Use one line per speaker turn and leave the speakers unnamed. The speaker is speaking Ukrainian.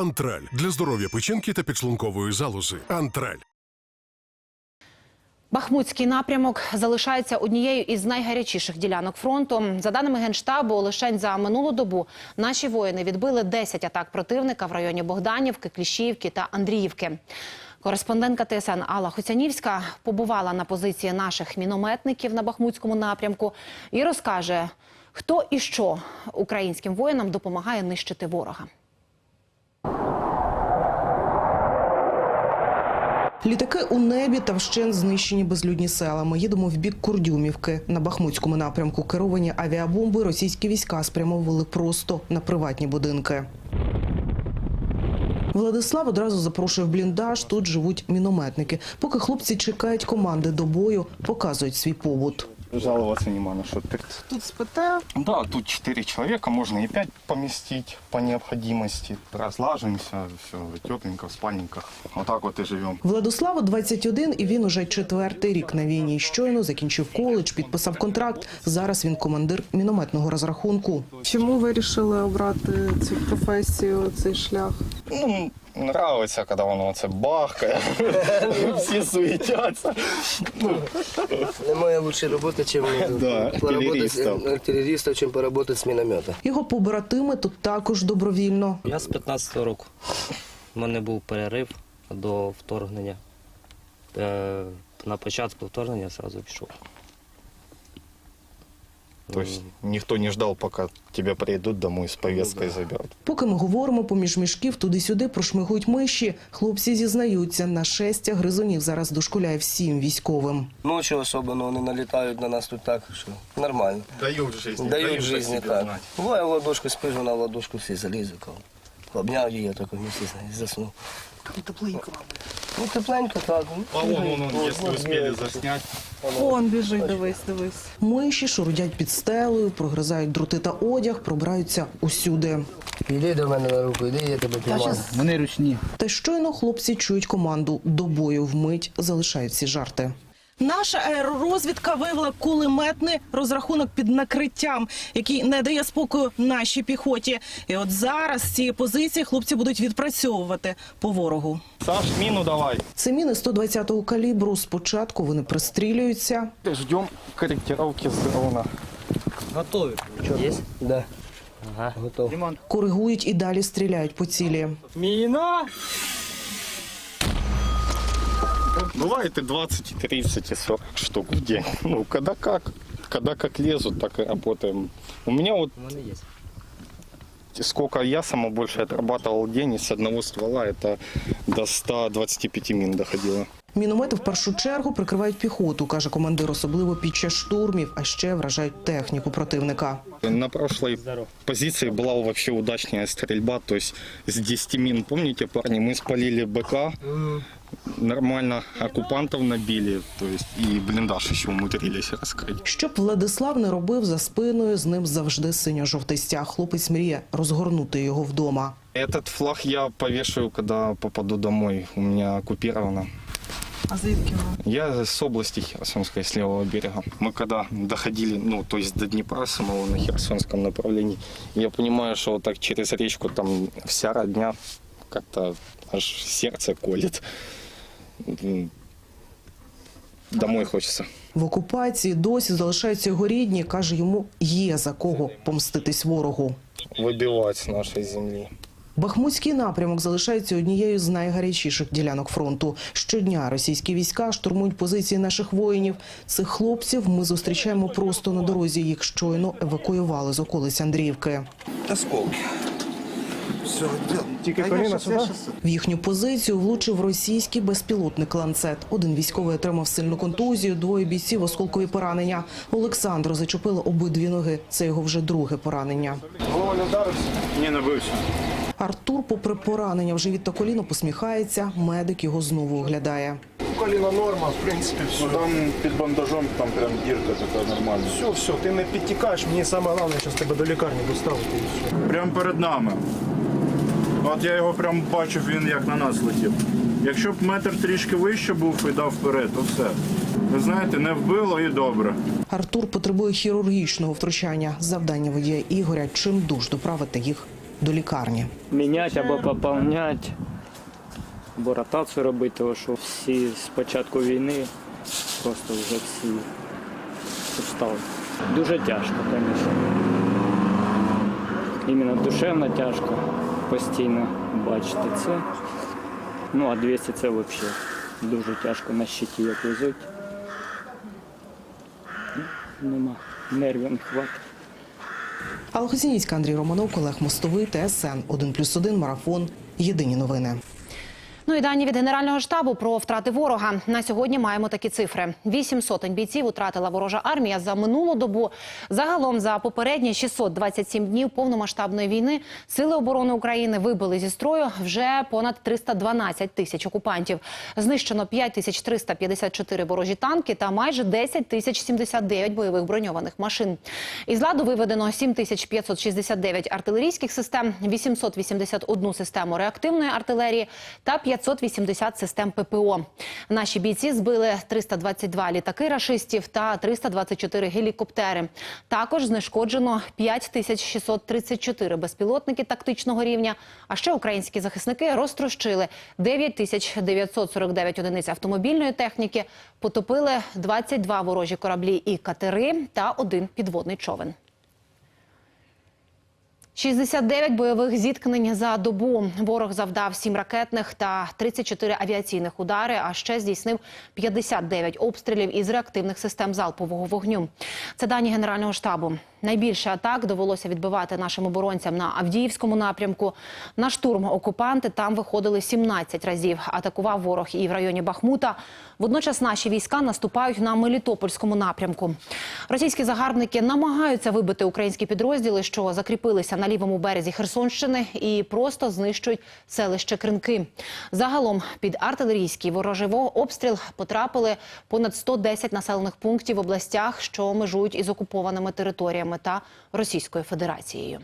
Антраль для здоров'я печінки та підшлункової залози. Антраль.
Бахмутський напрямок залишається однією із найгарячіших ділянок фронту. За даними генштабу, лишень за минулу добу наші воїни відбили 10 атак противника в районі Богданівки, Кліщіївки та Андріївки. Кореспондентка ТСН Алла Хоцянівська побувала на позиції наших мінометників на Бахмутському напрямку і розкаже, хто і що українським воїнам допомагає нищити ворога.
Літаки у небі та вщен знищені безлюдні села. Ми їдемо в бік Курдюмівки. На Бахмутському напрямку керовані авіабомби російські війська спрямовували просто на приватні будинки. Владислав одразу запрошує в бліндаж. Тут живуть мінометники. Поки хлопці чекають команди до бою, показують свій побут.
Жаловаться нема на что. Так,
Тут спите.
Да, тут 4 человека, можно и 5 поместить по необходимости. Разлажимся, все тепленько в спальниках. Вот так вот и живем.
Владиславу 21 і він уже четвертий рік на війні. Щойно закінчив коледж, підписав контракт. Зараз він командир мінометного розрахунку.
Чому вирішили обрати цю професію, цей шлях?
Ну, нравится, когда воно це бахкає. Всі суетяться.
Немає лучше роботи, чим
Да, артилерістів.
артилерістів, чим поработати з міномета.
Його побратими тут також добровільно.
Я з 15-го року. У мене був перерив до вторгнення. Е, На початку вторгнення одразу пішов.
То есть никто не ждал, пока тебя приедут домой с повесткой заберут.
Поки ми говоримо поміж мішків, туди-сюди прошмигують миші. Хлопці зізнаються, на шестя гризунів зараз дошкуляє всім військовим.
Ночі особливо вони налітають на нас тут так, що нормально.
Дают жизнь.
Дають житті так. Буває ладошку спиш, вона в ладошку всі залізе. коли. Обняв її, я так вместе з нею заснув. Тепленько. Ну, тепленько, так.
А вон, вон, вон,
якщо
успіли
ой,
успели заснять.
Он біжить, дивись, дивись.
Миші шурудять під стелею, прогризають дроти та одяг, пробираються усюди.
Іди до мене на руку, іди, я тебе піймаю.
Вони ручні.
Та щойно хлопці чують команду до бою вмить залишають всі жарти. Наша аеророзвідка виявила кулеметний розрахунок під накриттям, який не дає спокою нашій піхоті. І от зараз з цієї позиції хлопці будуть відпрацьовувати по ворогу.
Саш, мину давай.
Це міни 120-го калібру. Спочатку вони пристрілюються,
Ждем корректировки с дрона.
Готові. Є?
Да,
Ага.
готов.
коригують і далі стріляють по цілі.
Міна!
Бывает и 20, и 30, и 40 штук в день. Ну, когда как. Когда как лезут, так и работаем. У меня вот
У мене є.
сколько я самое больше отрабатывал в день из одного ствола, это до 125 мин доходило.
Міномети в першу чергу прикривають піхоту, каже командир, особливо під час штурмів, а ще вражають техніку противника.
На прошлой
Здорово.
позиции была вообще удачная стрельба, то есть с 10 мин, помните, парни, мы спалили БК, нормально оккупантов набили, то есть и блиндаж еще умудрились раскрыть.
Щоб Владислав не робив за спиною, з ним завжди синьо-жовтий стяг. Хлопець мріє розгорнути його вдома.
Этот флаг я повешаю, когда попаду домой. У меня оккупировано.
А звідки ви?
Я с области Херсонской, с левого берега. Мы когда доходили, ну, то есть до Днепра самого на Херсонском направлении, я понимаю, что вот так через речку там вся родня как-то аж сердце колет. Домой хочется.
В окупації досі залишаються його рідні. каже, йому є за кого помститись ворогу.
Выбивать с нашей земли.
Бахмутський напрямок залишається однією з найгарячіших ділянок фронту. Щодня російські війська штурмують позиції наших воїнів. Цих хлопців ми зустрічаємо просто на дорозі. Їх щойно евакуювали з околиць Андріївки.
Осколки.
В їхню позицію влучив російський безпілотник ланцет. Один військовий отримав сильну контузію, двоє бійців осколкові поранення. Олександру зачепило обидві ноги. Це його вже друге поранення.
Не набився.
Артур, попри поранення в живіт та коліно, посміхається. Медик його знову оглядає.
Коліна норма, в принципі, все.
Там під бандажом там прям дірка така нормальна.
Все, все, ти не підтікаєш. Мені саме головне, зараз тебе до лікарні доставити. і все.
Прям перед нами. От я його прям бачив, він як на нас летів. Якщо б метр трішки вище був і дав вперед, то все. Ви знаєте, не вбило і добре.
Артур потребує хірургічного втручання. Завдання водія Ігоря чим дуж доправити їх до лікарні.
міняти або поповняти, або ротацію робити, тому що всі з початку війни просто вже всі устали. Дуже тяжко, звісно. Іменно душевно тяжко постійно бачити це. Ну, а 200 це взагалі дуже тяжко на щиті як везуть. Нема нервів не хватить.
Алла Хосініцька, Андрій Романов, Олег Мостовий, ТСН 1+,1, Марафон. Єдині новини.
Ну і дані від Генерального штабу про втрати ворога. На сьогодні маємо такі цифри. Вісім сотень бійців втратила ворожа армія за минулу добу. Загалом за попередні 627 днів повномасштабної війни сили оборони України вибили зі строю вже понад 312 тисяч окупантів. Знищено 5354 ворожі танки та майже 10 тисяч 79 бойових броньованих машин. Із ладу виведено 7569 артилерійських систем, 881 систему реактивної артилерії та 580 систем ППО. Наші бійці збили 322 літаки рашистів та 324 гелікоптери. Також знешкоджено 5634 безпілотники тактичного рівня. А ще українські захисники розтрощили 9949 одиниць автомобільної техніки, потопили 22 ворожі кораблі і катери та один підводний човен. 69 бойових зіткнень за добу. Ворог завдав 7 ракетних та 34 авіаційних удари, а ще здійснив 59 обстрілів із реактивних систем залпового вогню. Це дані Генерального штабу. Найбільше атак довелося відбивати нашим оборонцям на Авдіївському напрямку. На штурм окупанти там виходили 17 разів. Атакував ворог і в районі Бахмута. Водночас наші війська наступають на Мелітопольському напрямку. Російські загарбники намагаються вибити українські підрозділи, що закріпилися на лівому березі Херсонщини, і просто знищують селище Кринки. Загалом під артилерійський ворожий обстріл потрапили понад 110 населених пунктів в областях, що межують із окупованими територіями та Російською Федерацією.